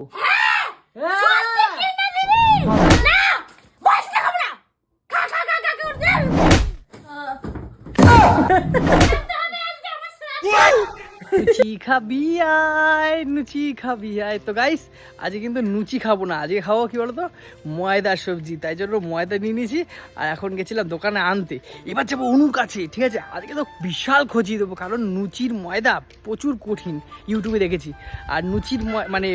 ও নুচি খাবি আয়, নুচি খাবি আয়। তো গাইস আজকে কিন্তু নুচি খাব না। আজকে খাব কি বলতো? ময়দার সবজি। তাই জন্য ময়দা নিয়ে নিয়েছি আর এখন গেছিলাম দোকানে আনতে। এবার যাব অনুর কাছে, ঠিক আছে? আজকে তো বিশাল খোঁজিয়ে দেবো, কারণ নুচির ময়দা প্রচুর কঠিন। ইউটিউবে দেখেছি। আর নুচির মানে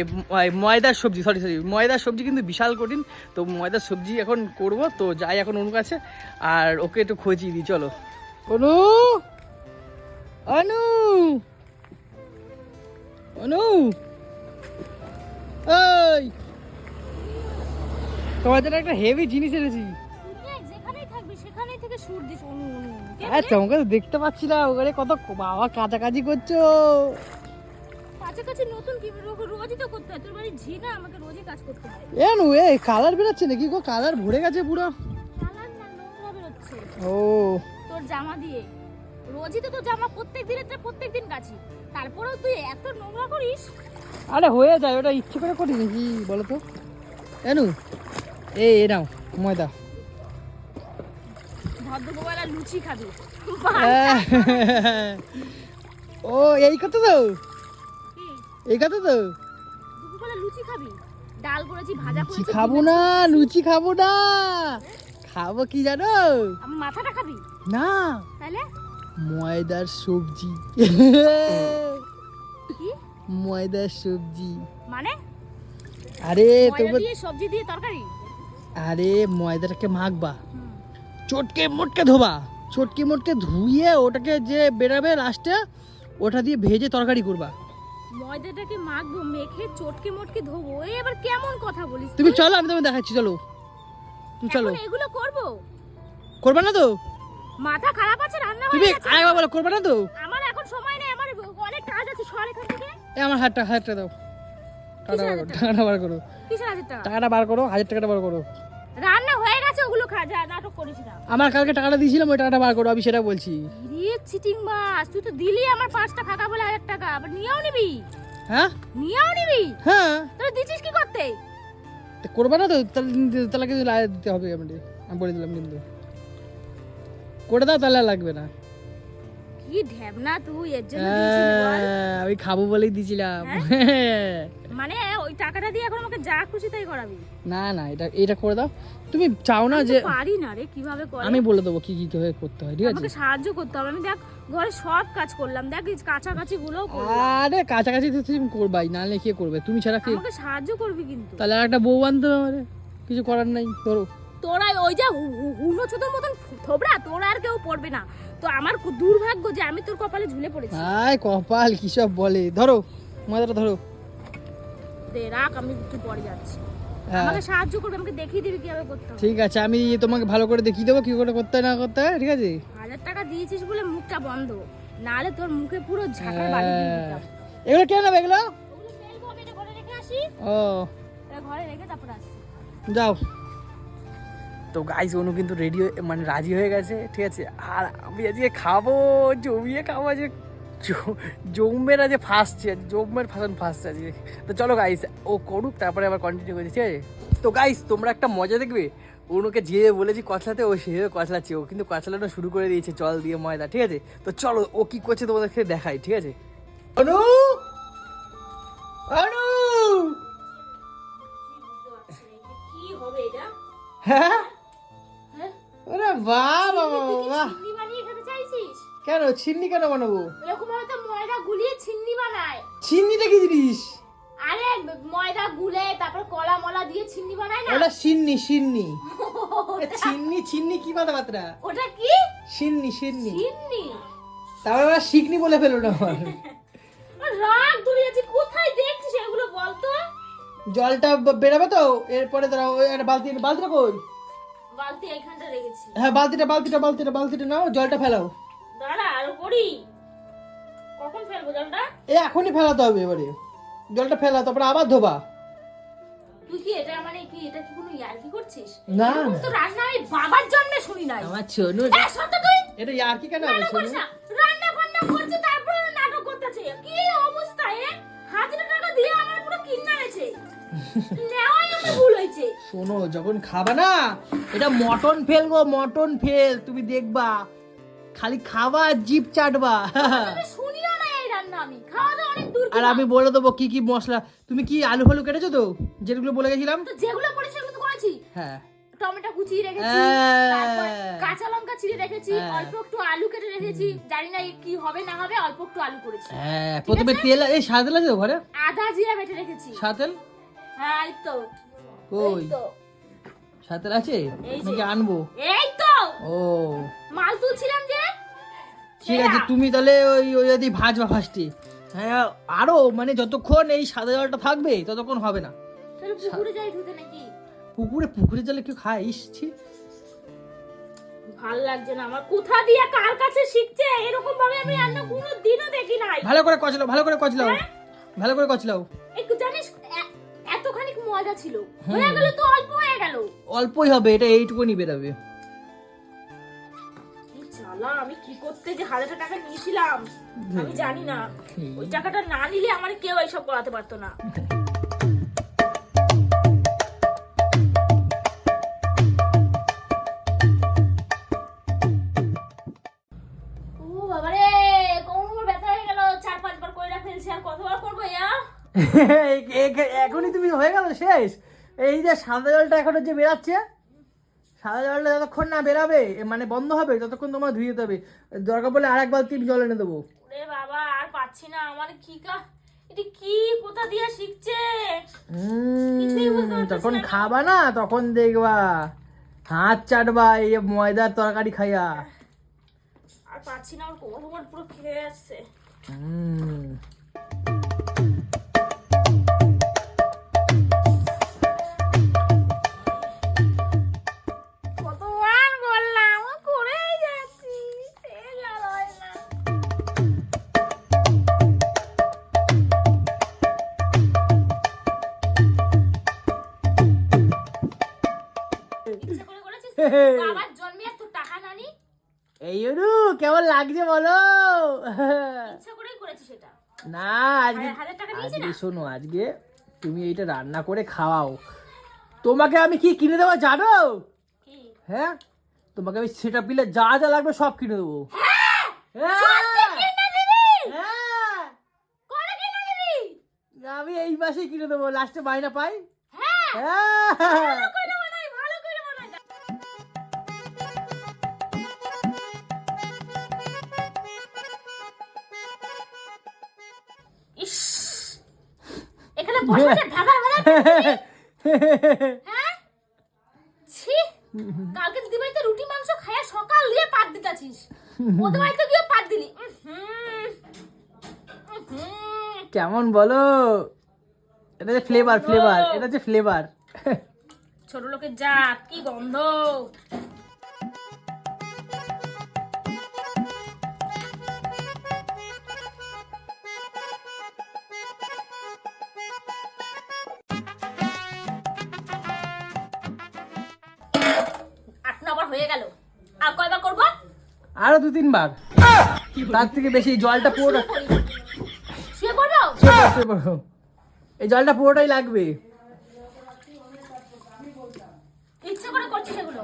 ময়দার সবজি সরি সরি ময়দার সবজি কিন্তু বিশাল কঠিন। তো ময়দার সবজি এখন করব। তো যাই এখন অনুর কাছে, আর ওকে একটু খোঁজিয়ে দিই, চলো। অনু! অনু! অনু ওই তোমার জন্য একটা হেভি জিনিস এনেছি। হ্যাঁ তোমাকে তো দেখতে পাচ্ছি না ওখানে কত বাবা কাছাকাছি করছ। কাছাকাছি নতুন কি রোজই তো করতে হয়। তোর বাড়ি ঝি না আমাকে রোজই কাজ করতে হয় এ কালার বেরোচ্ছে নাকি গো? কালার ভরে গেছে পুরো। কালার না নোংরা বেরোচ্ছে। ও। তোর জামা দিয়ে। রোজই তো তোর জামা প্রত্যেক দিনের প্রত্যেক দিন কাছি তারপরেও তুই এত নোংরা করিস? আরে হয়ে যায় ওটা ইচ্ছে করে করি নাকি? বলো তো। এনু এই এ নাও ময়দা। ভদ্রবেলা লুচি খাবি। ও এই কথা তো? এই কথা তো? দুপুরবেলা লুচি খাবি? ডাল করেছি ভাজা করেছি খাব না লুচি খাব না। খাব কি জানো? মাথাটা খাবি? না। তাহলে? ময়দার সবজি। ময়দার সবজি। মানে? আরে তোমার সবজি দিয়ে তরকারি? আরে ময়দাটাকে মাখবা। চটকে মোটকে ধোবা। চটকে মোটকে ধুইয়ে ওটাকে যে বেরাবে লাস্টে ওটা দিয়ে ভেজে তরকারি করবা। ময়দাটাকে মাখবো মেখে চটকে মটকে ধোবো। এই আবার কেমন কথা বলিস তুমি চলো আমি তোমাকে দেখাচ্ছি চলো। তুমি চলো। এগুলো করব? করবা না তো? মাথা খারাপ আছে রান্না তুমি আরেকবার বলো করবে না তো? আমার এখন সময় নেই আমার অনেক কাজ আছে সর এখান থেকে। এ আমার হাতটা হাজারটা দাও। টাকাটা বার করো, হাজার টাকাটা বার করো। কিসের হাজার টাকা? টাকাটা বার করো হাজার টাকাটা বার করো। রান্না হয়ে গেছে ওগুলো খা যা নাটক করিস না। আমার কালকে টাকাটা দিয়েছিলাম ওই টাকাটা বার করো আমি সেটা বলছি। ইরে চিটিং মাছ তুই তো দিলি আমার পাঁচটা ফাঁকা বলে হাজার টাকা আবার নিয়েও নিবি? হ্যাঁ? নিয়েও নিবি? হ্যাঁ। তোরা দিছিস কি করতে? করবা না তো তাহলে তাহলে দিতে হবে আমি আমি বলে দিলাম কিন্তু। করে দাও তাহলে লাগবে না। কি ঢ্যাবনা তুই এর জন্য? হ্যাঁ, আমি খাব বলেই দিয়েছিলাম মানে ওই টাকাটা দিয়ে এখন আমাকে যা খুশি তাই করাবি। না না এটা এটা করে দাও। তুমি চাও না যে পারি না রে কীভাবে করে? আমি বলে দেবো কি কি করে করতে হয় ঠিক আছে? আমাকে সাহায্য করতে হবে। আমি দেখ ঘরে সব কাজ করলাম। দেখ এই কাছাকাছি করলাম। আরে কাছাকাছি তো তুমি করবাই নাহলে কে করবে? তুমি ছাড়া কে আমাকে সাহায্য করবি কিন্তু। তাহলে একটা বউ আনতে হবে আমারে। কিছু করার নাই করো। তোরা ওই যে হুনো ছোটোর মতন থোবড়া তোরা আর কেউ পড়বে না। তো আমার দুর্ভাগ্য যে আমি তোর কপালে ঝুলে পড়েছি। আয় কপাল কি সব বলে? ধরো ময়দাটা ধরো। দে রাখ আমি একটু পরে যাচ্ছি। হ্যাঁ। আমাকে সাহায্য করবে আমাকে দেখিয়ে দিবি কীভাবে করতে হবে। ঠিক আছে আমি তোমাকে ভালো করে দেখিয়ে দেবো কি করে করতে হয় না করতে হয় ঠিক আছে? হাজার টাকা দিয়েছিস বলে মুখটা বন্ধ। নাহলে তোর মুখে পুরো ঝাঁকার বাড়ি দিয়ে দিতাম। এগুলো কে নেবে এগুলো? ও। ঘরে রেখে তারপর আসি যাও। তো গাইস অনু কিন্তু রেডি মানে রাজি হয়ে গেছে ঠিক আছে? আর আমি আজকে খাব জমিয়ে খাব আজকে। জম্মের আজকে ফার্স্টছে জম্মের ফাঁসন ফার্স্ট আজকে। তো চলো গাইস ও করুক তারপরে আবার কন্টিনিউ করছি ঠিক আছে? তো গাইস তোমরা একটা মজা দেখবে? অনুকে যে বলেছি কচলাতে ও সেভাবে কচলাচ্ছে ও কিন্তু কচলানো শুরু করে দিয়েছে জল দিয়ে ময়দা ঠিক আছে? তো চলো ও কি করছে তোমাদেরকে দেখাই ঠিক আছে? অনু! অনু! হ্যাঁ? ওরে বাহ বাবা তুই কি বানিয়ে খেতে চাইছিস? কেন? চিন্নি কেন বানাবো? এরকম ভাবে তো ময়দা গুলিয়ে ছিন্নি বানায়। চিন্নিটা কি জিনিস? আরে ময়দা গুলে তারপর কলা মলা দিয়ে ছিন্নি বানায় না? ওটা সিন্নি সিন্নি। এ, চিন্নি চিন্নি কি কথাবার্তা? ওটা কি? সিন্নি সিন্নি। চিন্নি তারপর আবার শিকনি বলে ফেলো না আমার। রাগ যাচ্ছে কোথায় দেখছিস এগুলো বলতো? জলটা বেরোবে তো? এরপরে ধরো ওই একটা বালতি বালতিটা কই? বালতি এখানটা রেখেছি। হ্যাঁ বালতিটা বালতিটা বালতিটা বালতিটা নাও জলটা ফেলাও। দাঁড়া আরও করি। কখন ফেলব জলটা? এ এখনই ফেলাতে হবে এবারে। জলটা ফেলা তারপরে আবার ধোবা। তুই কি এটা মানে কি এটা কি কোনো ইয়ার্কি করছিস? না তো রান্না আমি বাবার জন্মে শুনি নাই। আমার ছোনু। এই সত্য তুই? এটা ইয়ারকি কেন হবে ছোনু? না। রান্না বান্না করছে তারপর নাটক করতেছে। কি অবস্থা এ? হাজার টাকা দিয়ে আমার পুরো কিন্না আছে শোনো যখন খাবা না এটা মটন ফেল গো মটন ফেল তুমি দেখবা। খালি খাবা জিপ চাটবা। আর আমি বলে দেবো কি কি মশলা। তুমি কি আলু ফালু কেটেছো তো? যেগুলো বলে গেছিলাম? যেগুলো করেছি সেগুলো তো করেছি। হ্যাঁ। টমেটো কুচিয়ে রেখেছি হ্যাঁ। কাঁচা লঙ্কা চিড়ে রেখেছি হ্যাঁ। অল্প একটু আলু কেটে রেখেছি। জানি না কি হবে না হবে অল্প একটু আলু করেছি। হ্যাঁ প্রথমে তেল এই সাতেল আছে ঘরে? আদা জিরা বেটে রেখেছি। সাতেল হ্যাঁ এই তো। কই? এই আছে? নাকি আনব? এই তো। ও। মাল তুলছিলাম যে। ঠিক আছে তুমি তাহলে ওই ওই যদি ভাজবা ফার্স্টে হ্যাঁ আরও মানে যতক্ষণ এই সাদা জলটা থাকবে ততক্ষণ হবে না। পুকুরে যাই ধুতে নাকি? পুকুরে পুকুরে জলে কেউ খায়? ইসছি ভালো লাগছে না আমার। কোথা দিয়ে কার কাছে শিখছে? এরকম ভাবে আমি রান্না কোনো দিনও দেখি নাই। ভালো করে কচলাও ভালো করে কচলাও। ভালো করে কচলাও। একটু জানিস এতখানি ময়দা ছিল। হয়ে গেল তো অল্প হয়ে গেল। অল্পই হবে এটা এইটুকুনি বেরাবে। জ্বালা আমি কি করতে যে হাজার টাকা নিয়েছিলাম? আমি জানি না। ওই টাকাটা না নিলে আমার কেউ এইসব করাতে পারতো না। শেষ এই যে সাদা জলটা এখনও যে বেরাচ্ছে। সাদা জলটা যতক্ষণ না বেরাবে মানে বন্ধ হবে ততক্ষণ তোমার ধুয়ে যেতে হবে। দরকার পড়লে আর এক বালতি জল এনে দেবো। ওরে বাবা আর পাচ্ছি না আমার কি কা এটি কি? কোথা দিয়ে শিখছে? কিছুই বুঝতে উম, পারতেছি তখন খাবা না তখন দেখবা। হাত চাটবা এই ময়দার তরকারি খাইয়া। আর পাচ্ছি না আমার কোমর কোমর পুরো খেয়ে আসছে। উম, বাবার জন্মে এত টাকা নানি? এই অনু কেমন লাগছে বলো? ইচ্ছা করেই না আজকে আজকে শোনো আজকে তুমি এইটা রান্না করে খাওয়াও। তোমাকে আমি কি কিনে দেবো জানো? হ্যাঁ? তোমাকে আমি সেটা পিলে যা যা লাগবে সব কিনে দেবো। হ্যাঁ? হ্যাঁ! কিনে দিবি আমি এই মাসেই কিনে দেবো লাস্টে মাইনা পাই। হ্যাঁ? ইস। এখানে বসে বসে ঢাকার হ্যাঁ? ছি কালকে দিদি বাড়িতে রুটি মাংস খাইয়া সকাল দিয়ে পাট দিতাছিস ওদের বাড়িতে গিয়ে পাট দিলি। কেমন বলো? এটা যে ফ্লেভার ফ্লেভার এটা যে ফ্লেভার ছোট লোকের যা কি গন্ধ। নবার হয়ে গেল। আর কয়বার করব? আরও দু তিনবার। তার থেকে বেশি জলটা পুরোটা শুয়ে পড়ো, শুয়ে পড়ো। এই জলটা পুরোটাই লাগবে। ইচ্ছে করে করছি সেগুলো।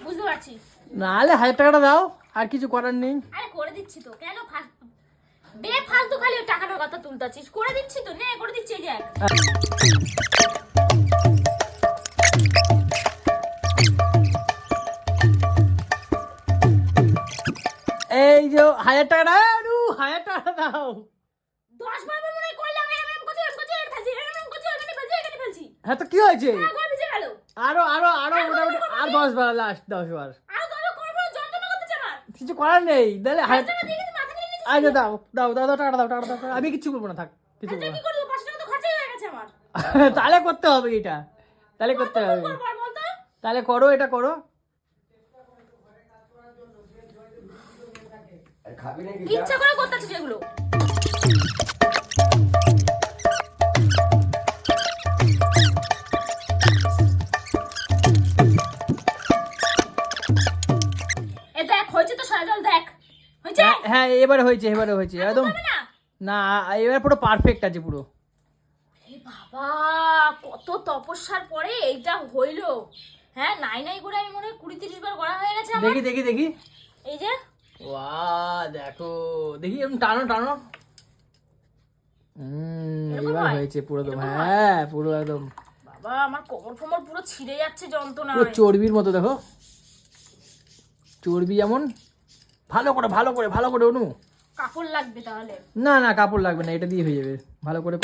বুঝতে পারছি। নাহলে হাজার টাকাটা দাও আর কিছু করার নেই। আরে করে দিচ্ছি তো। কেন ফাল- বেফালতু খালি টাকাটার কথা তুলতাছিস করে দিচ্ছি তো নে করে দিচ্ছি এই দেখ এই যে হাজার টাকাটা আরু হাজার টাকাটা দাও। দশ বার মনে হয় করলাম এরম করছি এরম করছি এরম ফেলছি এরম করছি এখানে ফেলছি এখানে ফেলছি। হ্যাঁ তো কি হয়েছে? ভিজে আরও আরও আরও মোটামুটি আর দশ বার লাস্ট দশ বার। কিছু করার নেই তাহলে টাকা আচ্ছা দাও দাও দাও দাও টাকাটা দাও টাকাটা দাও আমি কিচ্ছু করব না থাক কিছু আচ্ছা টাকা হয়ে তাহলে করতে হবে এটা তাহলে করতে হবে। তাহলে করো এটা করো। ইচ্ছা করে করতেছিস এগুলো। এ দেখ হয়েছে তো সারা দেখ। হয়েছে? হ্যাঁ, হ্যাঁ এবারে হয়েছে এবারে হয়েছে একদম। না? না এবার পুরো পারফেক্ট আছে পুরো। এ বাবা কত তপস্যার পরে এইটা হইল। হ্যাঁ নাই নাই করে আমি মনে হয় কুড়ি তিরিশ বার করা হয়ে গেছে দেখি দেখি দেখি। এই যে ওয়া দেখো। দেখি এরকম টানো টানো। এবার হয়েছে পুরো একদম হ্যাঁ পুরো একদম। বাবা আমার কোমর ফোমর পুরো ছিঁড়ে যাচ্ছে যন্ত্রণা পুরো চর্বির মতো দেখো। চর্বি যেমন ভালো করে ভালো করে ভালো করে অনু কাপড় লাগবে তাহলে? না না কাপড় লাগবে না এটা দিয়ে হয়ে যাবে। ভালো করে।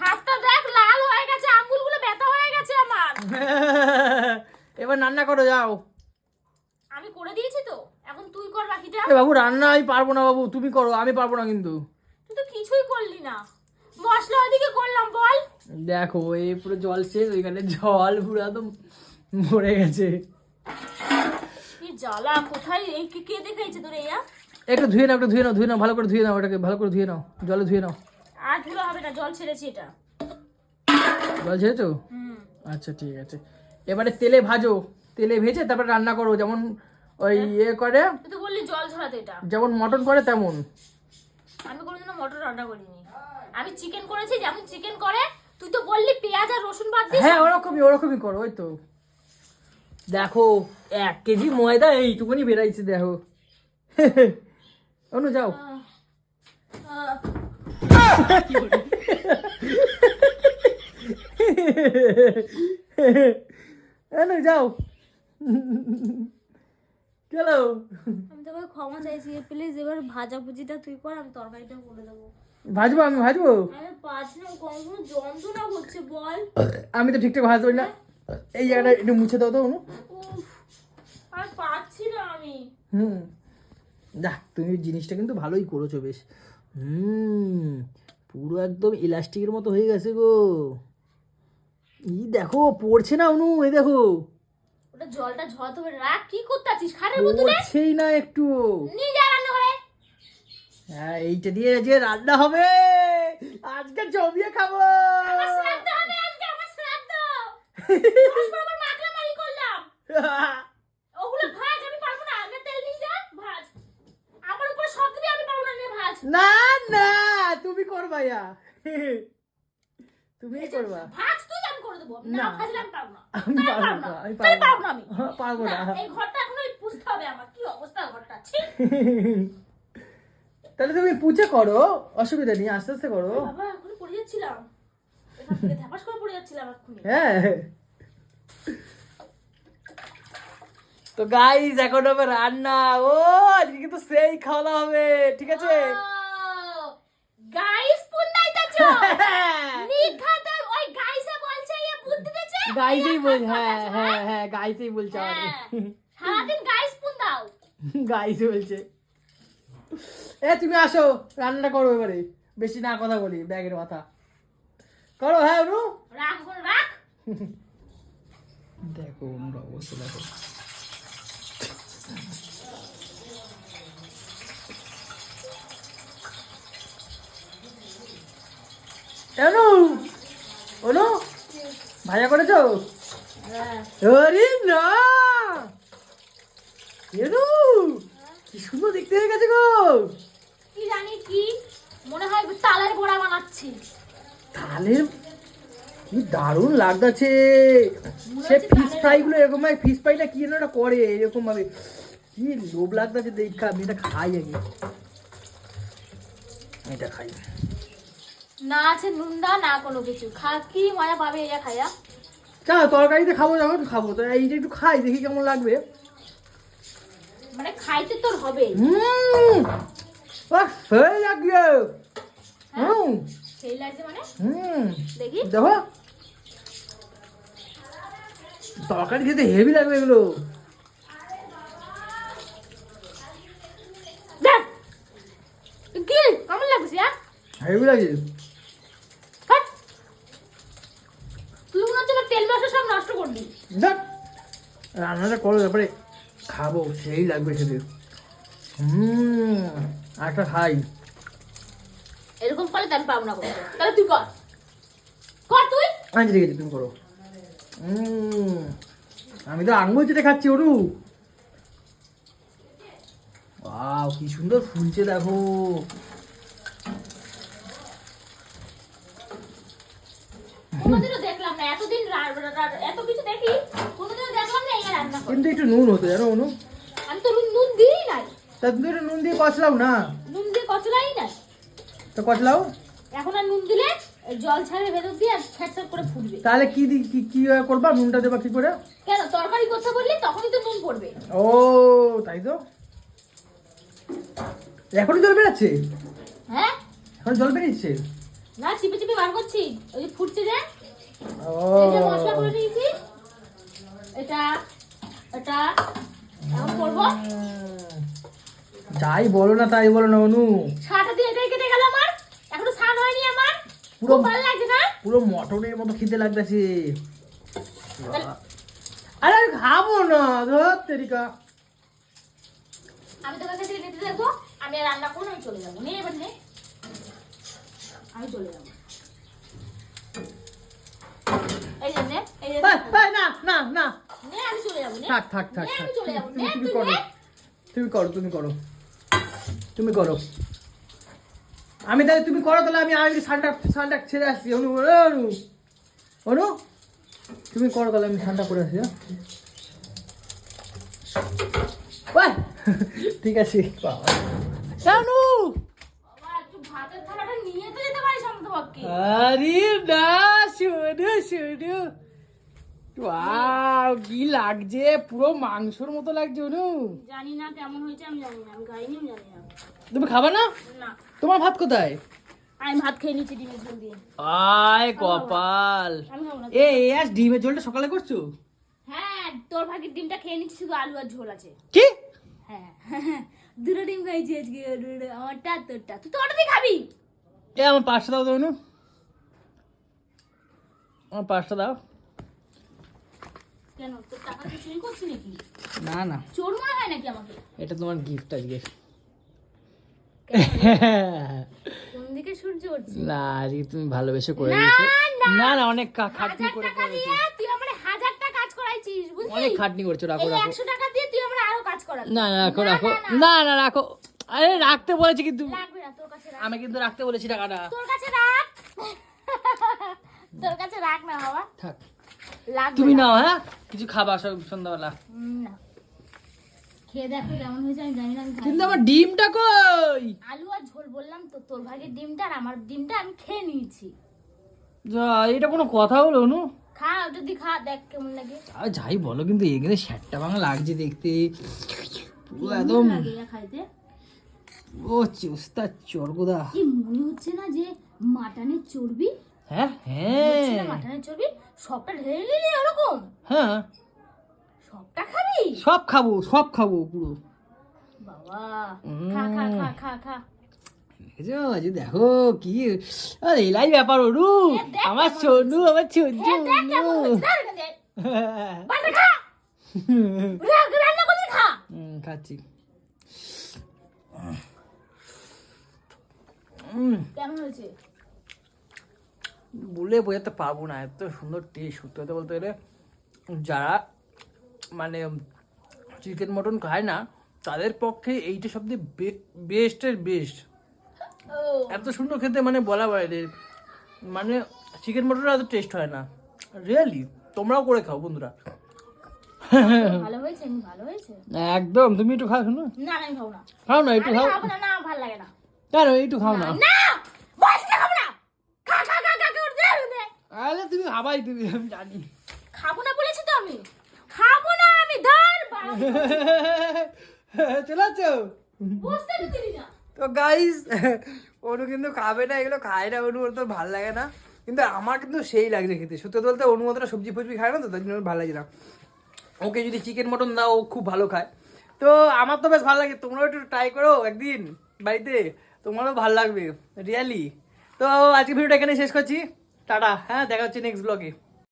হাতটা দেখ লাল হয়ে গেছে আঙ্গুলগুলো ব্যথা হয়ে গেছে আমার। এবার রান্না করো যাও। আমি করে দিয়েছি কর বাকিটা? এ বাবু রান্না আমি পারব না বাবু তুমি করো আমি পারব না কিন্তু। তুই তো কিছুই করলি না। মশলা ওদিকে করলাম বল। দেখো এই পুরো জল শেষ ওইখানে জল পুরো একদম মরে গেছে। কি জ্বালা কোথায় এই কে কে দেখাইছে তোর এইয়া একটু ধুয়ে নাও একটু ধুয়ে নাও ধুয়ে নাও ভালো করে ধুয়ে নাও ওটাকে ভালো করে ধুয়ে নাও জলে ধুয়ে নাও। আর ধুলো হবে না জল ছেড়েছি এটা। জল ছেড়েছো? আচ্ছা ঠিক আছে। এবারে তেলে ভাজো তেলে ভেজে তারপরে রান্না করো যেমন ওই ইয়ে করে? তুই তো বললি জল ঝরাতে এটা। যেমন মটন করে তেমন। আমি কোনোদিনও মটর রান্না করিনি। আমি চিকেন করেছি যেমন চিকেন করে তুই তো বললি পেঁয়াজ আর রসুন বাদ দিস। হ্যাঁ ওরকমই ওরকমই করো ওই তো। দেখো এক কেজি ময়দা এইটুকুনি বেরাইছে দেখো। অনু যাও। অনু যাও। চলো আমি তোকে ক্ষমা চাইছি প্লিজ এবার ভাজা ভুজিটা তুই কর আমি তরকারিটা করে দেবো। ভাজবো আমি ভাজবো? আমি পাচ্ছি না যন্ত্রণা হচ্ছে বল। আমি তো ঠিকঠাক পারি না। এই জায়গাটা একটু মুছে দাও তো অনু। আর পাচ্ছি না আমি। হুম। যাক তুমি জিনিসটা কিন্তু ভালোই করেছ বেশ। হুম পুরো একদম ইলাস্টিকের মতো হয়ে গেছে গো। ই দেখো পড়ছে না অনু এই দেখো। ওটা জলটা ঝরাতে হবে রাখ কি করতে আছিস? খাটের বোতলে পড়ছেই না একটু। নিয়ে যা রান্না করে হ্যাঁ এইটা দিয়ে যে রান্না হবে। আজকে জমিয়ে খাব। আমার শ্রাদ্ধ হবে আজকে আমার শ্রাদ্ধ। দশ বাবার মারি করলাম। ওগুলো ভাজ আমি পারব না। আমি তেল নিয়ে যা ভাজ। আমার উপরে সব দিবি আমি পারব না নিয়ে ভাজ। না না তুমি করবা ইয়া। তুমি করবা। ভাজ তুই করে দেবো। না। না। আমি পারব না। আমি তাহলে পারব পারব না, না আমি পারব পারব না আমি। পারব না না, এই ঘরটা এখন ওই পুষতে হবে আমার। কি অবস্থা ঘরটা? ছি। তাহলে তুমি পুজো করো অসুবিধা নেই আস্তে আস্তে করো। বাবা এখন পড়ে যাচ্ছিলাম। এখান থেকে ধাপাস করে পড়ে যাচ্ছিলাম এক্ষুনি। হ্যাঁ। তো গাইস এখন হবে রান্না। ও আজকে কিন্তু সেই খাওয়া হবে ঠিক আছে? গাইস পুন্নাইতাছো নিঘাতে ওই গাইসে বলছে এ বুদ্ধি দিতেছে গাইসেই বল হ্যাঁ হ্যাঁ হ্যাঁ গাইসেই বলছে হ্যাঁ। আমাকে সারাদিন গাইস পুন দাও। গাইস বলছে। এ তুমি আসো রান্না করো এবারে। বেশি না কথা বলি ব্যাগের মাথা। করো হ্যাঁ অনু। রাখ রাখ দেখো অনুর অবস্থা দেখো। অনু। অনু। ভাজা করেছ? হ্যাঁ। আরে না! কি সুন্দর দেখতে হয়ে গেছে গো। কি জানি কি মনে হয় তালের বড়া বানাচ্ছি। তাহলে কি দারুণ লাগতেছে মনে সে ফিশ তালের ফ্রাই গুলো এরকম ভাবে ফিশ ফ্রাইটা কি একটা করে এরকম ভাবে কি লোভ লাগতেছে দেখা আমি এটা খাই আগে। এটা খাই। না আছে নুনদা না কোনো কিছু। খা কি মজা পাবে এটা খাইয়া চা তরকারিতে খাব যখন খাব। তো এইটা একটু খাই দেখি কেমন লাগবে। মানে খাইতে তোর হবে। হুম। বাহ সেই লাগবে। হুম। সেই লাগছে মানে? হুম। দেখি। দেখো। তরকারি খেতে হেভি লাগবে এগুলো। কি? কেমন লাগছে হেভি লাগে হাট তুই মনে হচ্ছে আমার তেল মশলা সব নষ্ট করবি দেখ রান্নাটা করো তারপরে খাব সেই লাগবে খেতে। হুম একটা খাই। এরকম করলে তো আমি পাবো না তাহলে তুই কর। কর তুই। আচ্ছা ঠিক আছে তুমি করো। আমি তো আঙুল চেটে খাচ্ছি ওরু। ওয়াও কি সুন্দর ফুলছে দেখো। দেখলাম না এতদিন এত কিছু দেখি কোনোদিনও দেখলাম না এই রান্না করে কিন্তু একটু নুন হতো জানো অনু? আমি তো নুন- নুন দিই নাই। তা তুমি একটু নুন দিয়ে কচলাও না। নুন দিয়ে কচলাই না তো কচলাও। এখন আর নুন দিলে জল ছাড়ে ভেতর দিয়ে আর ছ্যাঁচড় করে ফুটবে। তাহলে কি দি- কি কি করবা? নুনটা দেবা কি করে? কেন? তরকারি করতে বললি তখনই তো নুন পড়বে। ও তাই তো? এখনও জল বেরাচ্ছে? হ্যাঁ? এখন জল বেরিয়েছে? না চিপে চিপে বার করছি। ওই যে ফুটছে যে। ও। মশলা করে নিয়েছি। এটা এটা এখন করব যাই বলো না তাই বলো না অনু। সাটা দিয়ে এটাই কেটে গেল আমার। এখনও স্নান হয়নি আমার। পুরো ভালো লাগছে না? পুরো মটনের মতো খেতে লাগতেছে। আরে আমি খাব না ধর তেরিকা। আমি তোর কাছে নিতে দেখব আমি রান্না করব আমি চলে যাব। নে এবার নে। আমি চলে যাব। এই যে এই যে না না নে। আমি চলে যাব থাক থাক থাক থাক। তুমি তুমি করো। তুমি করো তুমি করো। তুমি করো। আমি তাহলে তুমি করো তাহলে আমি আর সানটা সানটা ছেড়ে আসছি। অনু অনু অনু। তুমি করো তাহলে আমি সানটা করে আসি হ্যাঁ? ঠিক আছে বাবা। জানু বাবা একটু ভাতের থালাটা নিয়ে তো যেতে পারিস অন্তত পক্ষে। আরে না শুধু শুধু কি লাগছে? পুরো মাংসর মতো লাগছে অনু। জানি না কেমন হয়েছে আমি জানি না আমি খাইনি আমি জানি না। তুমি খাবা না? না। তোমার ভাত কোথায়? আমি ভাত খেয়ে ডিমের ঝোল দিয়ে। আয় কপাল। এ আজ ডিমের ঝোলটা সকালে করছ? হ্যাঁ তোর ভাগের ডিমটা খেয়ে নিচ্ছি শুধু আলু আর ঝোল আছে। কি? হ্যাঁ দুটো ডিম খাইছি আজকে আমারটা তোরটা। তুই তো ওটা দিয়ে খাবি? এ আমার পাঁচটা দাও তো অনু। আমার পাঁচটা দাও। কেন? তোর টাকা তুই চুরি করছি নাকি? না না। চোর মনে হয় নাকি আমাকে? এটা তোমার গিফট আজকে। কোন? দিকে সূর্য উঠছে? না আজকে তুমি ভালোবেসে করে দিয়েছ। না। না অনেক খাটনি করে করেছ। তুই আমার হাজারটা কাজ করাইছিস বুঝলি? অনেক খাটনি করছ রাখো রাখো। একশো টাকা দিয়ে তুই আমার আরও কাজ করাবি। না না রাখো রাখো। না, না। রাখো। আরে রাখতে বলেছি কিন্তু লাগবে না তোর কাছে রাখ। আমি কিন্তু রাখতে বলেছি টাকাটা। তোর কাছে রাখ। তোর কাছে রাখ না বাবা। থাক। তুমি। নাও হ্যাঁ? কিছু খাবা সব সন্ধ্যাবেলা। খেয়ে দেখো কেমন হয়েছে আমি জানি না কিন্তু আমার ডিমটা কই? আলু আর ঝোল বললাম তো তোর ভাগের ডিমটা আর আমার ডিমটা আমি খেয়ে নিয়েছি। যা এটা কোনো কথা হলো নু খা দিয়ে খা দেখ কেমন লাগে। আর যাই বলো কিন্তু এখানে শ্যাটটা ভাঙা লাগছে দেখতে। পুরো একদম খাইতে? ও চুস্তা চর্গদা। কি মনে হচ্ছে না যে মাটনের চর্বি হ্যাঁ হ্যাঁ। মাটনের চর্বি সবটা ঢেলে নিলি ওরকম? হ্যাঁ। সবটা খাবি? সব খাব সব খাব পুরো। বাবা খা খা খা খা দেখো কি আর এলাই ব্যাপার ওরু। আমার কেমন সোনু আমার খা। হুম, খাচ্ছি। কেমন হয়েছে? বলে বোঝাতে পারব না এত সুন্দর টেস্ট সত্যি কথা বলতে গেলে। যারা মানে চিকেন মটন খায় না তাদের পক্ষে এইটা সবথেকে বেস্টের বেস্ট এত সুন্দর খেতে মানে বলা বাইরে মানে চিকেন মটন এত টেস্ট হয় না। রিয়েলি তোমরাও করে খাও বন্ধুরা। ভালো হয়েছে ভালো হয়েছে? একদম তুমি একটু খাও শোনো। না আমি খাব না। খাও না একটু খাও। না না ভালো লাগে না। কেন একটু খাও না না বস না খাব না খা খা খা খা করে দে দে। আরে তুমি খাবাই তুমি আমি জানি। খাব না বলেছি তো আমি। খাব না আমি ধর চলে আসছো বুঝতে দিলি না। তো গাইস অনু কিন্তু খাবে না এগুলো খায় না অনু ওর তো ভালো লাগে না। কিন্তু আমার কিন্তু সেই লাগছে খেতে। সত্যি বলতে অনু মতটা সবজি ফবজি খায় না তো তাই জন্য ভালো লাগে না। ওকে যদি চিকেন মটন দাও ও খুব ভালো খায়। তো আমার তো বেশ ভালো লাগে তোমরাও একটু ট্রাই করো একদিন বাড়িতে তোমারও ভালো লাগবে রিয়ালি তো আজকে ভিডিওটা এখানে শেষ করছি। টাটা হ্যাঁ দেখা হচ্ছে নেক্সট ব্লগে